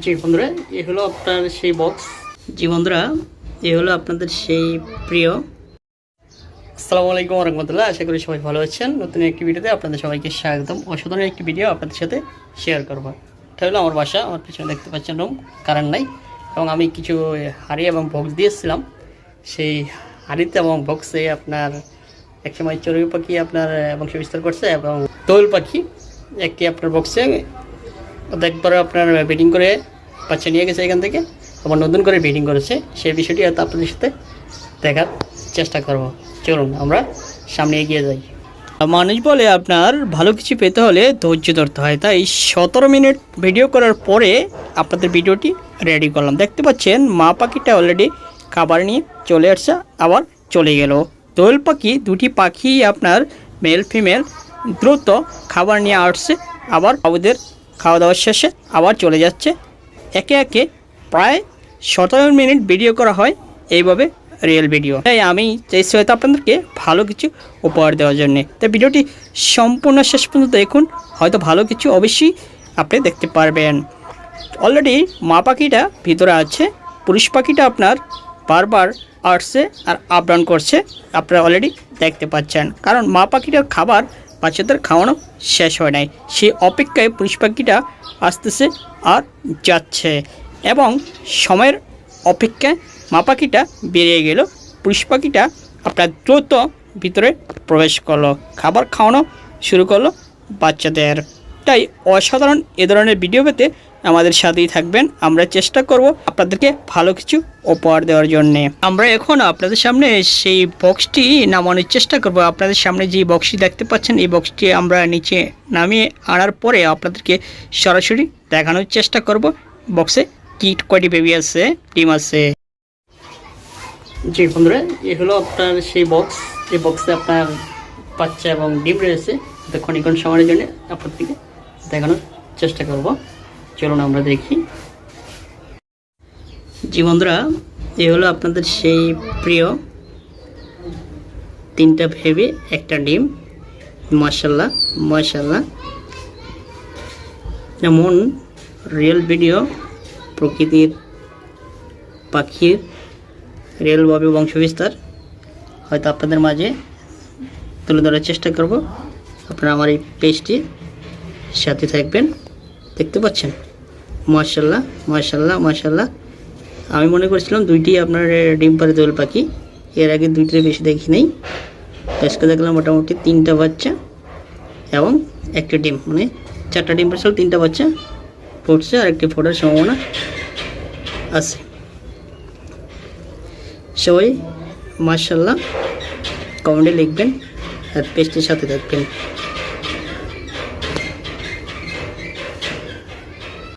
জি বন্ধুরা, এ হলো আপনার সেই বক্স জি বন্ধুরা, এ হলো আপনাদের সেই প্রিয়। আসসালামু আলাইকুম রহমতুল্লাহ আশা করি সবাই ভালো আছেন। নতুন একটি ভিডিওতে আপনাদের সবাইকে স্বাগতম। অসাধারণ একটি ভিডিও আপনাদের সাথে শেয়ার করব। এটা হলো আমার বাসা, আমার পিছনে দেখতে পাচ্ছেন রুম কারেন্ট নাই। এবং আমি কিছু হাড়ি এবং বক্স দিয়েছিলাম। সেই হাড়িতে এবং বক্সে আপনার একসময় চড়ুই পাখি আপনার বংশ বিস্তার করছে এবং দোল পাখি একটি আপনার বক্সে একবার আপনার বেটিং করে বাচ্চা নিয়ে গেছে এখান থেকে। আবার নতুন করে বেটিং করেছে, সেই বিষয়টি হয়তো আপনাদের সাথে দেখার চেষ্টা করব। চলুন, আমরা সামনে এগিয়ে যাই। মানুষ বলে আপনার ভালো কিছু পেতে হলে ধৈর্য ধরতে হয়। তাই সতেরো মিনিট ভিডিও করার পরে আপনাদের ভিডিওটি রেডি করলাম। দেখতে পাচ্ছেন, মা পাখিটা অলরেডি খাবার নিয়ে চলে আসছে, আবার চলে গেল। দোয়েল পাখি, দুটি পাখি আপনার মেল ফিমেল দ্রুত খাবার নিয়ে আসছে, আবার বাবুদের খাওয়া দাওয়ার শেষে আবার চলে যাচ্ছে। একে একে প্রায় সতেরো মিনিট ভিডিও করা হয় এইভাবে রিয়েল ভিডিও তাই আমি চাইছি হয়তো আপনাদেরকে ভালো কিছু উপহার দেওয়ার জন্য। তাই ভিডিওটি সম্পূর্ণ শেষ পর্যন্ত দেখুন, হয়তো ভালো কিছু অবশ্যই আপনি দেখতে পারবেন। অলরেডি মা পাখিটা ভিতরে আছে, পুরুষ পাখিটা আপনার বারবার আসছে আর আপ ডাউন করছে, আপনারা অলরেডি দেখতে পাচ্ছেন। কারণ মা পাখিটার খাবার বাচ্চাদের খাওয়ানো শেষ হয় নাই। সে অপেক্ষায় পুলিশ পাখিটা আসতেছে আর যাচ্ছে এবং সময়ের অপেক্ষায় মা পাখিটা বেরিয়ে গেল। পুলিশ পাখিটা আপনার দ্রুত ভিতরে প্রবেশ করল। খাবার খাওয়ানো শুরু করল বাচ্চাদের। তাই অসাধারণ এ ধরনের ভিডিও পেতে আমাদের সাথেই থাকবেন। আমরা চেষ্টা করব আপনাদেরকে ভালো কিছু উপহার দেওয়ার জন্য। আমরা এখন আপনাদের সামনে সেই বক্সটি নামানোর চেষ্টা করব। আপনাদের সামনে যে বক্সটি দেখতে পাচ্ছেন, এই বক্সটি আমরা নিচে নামিয়ে আনার পরে আপনাদেরকে সরাসরি দেখানোর চেষ্টা করব। বক্সে কিট কয়টি বেবি আছে, ডিম আছে? জি বন্ধুরা, এ হলো আপনার সেই বক্স এই বক্সে আপনার বাচ্চা এবং ডিম রয়েছে। ক্ষণিক্ষণ সময়ের জন্য আপনাদেরকে দেখানোর চেষ্টা করব। চলুন আমরা দেখি। জি বন্ধুরা, এ হলো আপনাদের সেই প্রিয় তিনটা ভেবে, একটা ডিম। মার্শাল্লাহ মার্শাল্লাহ যেমন রিয়েল ভিডিও প্রকৃতির পাখির রিয়েলভাবে বংশবিস্তার, হয়তো আপনাদের মাঝে তুলে ধরার চেষ্টা করব। আপনারা আমার এই পেজটি সাথে থাকবেন। দেখতে পাচ্ছেন? মার্শাল্লাহ মার্শাল্লাহ মার্শাল্লাহ আমি মনে করছিলাম দুইটি আপনার ডিম পারে দোল পাখি। এর আগে দুইটির বেশি দেখি নেই। আজকে দেখলাম মোটামুটি তিনটা বাচ্চা এবং একটা ডিম। মানে চারটা ডিম পারছিল তিনটা বাচ্চা ফুটছে আর একটি ফোটার সম্ভাবনা আছে। সবাই মার্শাল্লাহ কমেন্টে লিখবেন আর পেস্টের সাথে থাকবেন।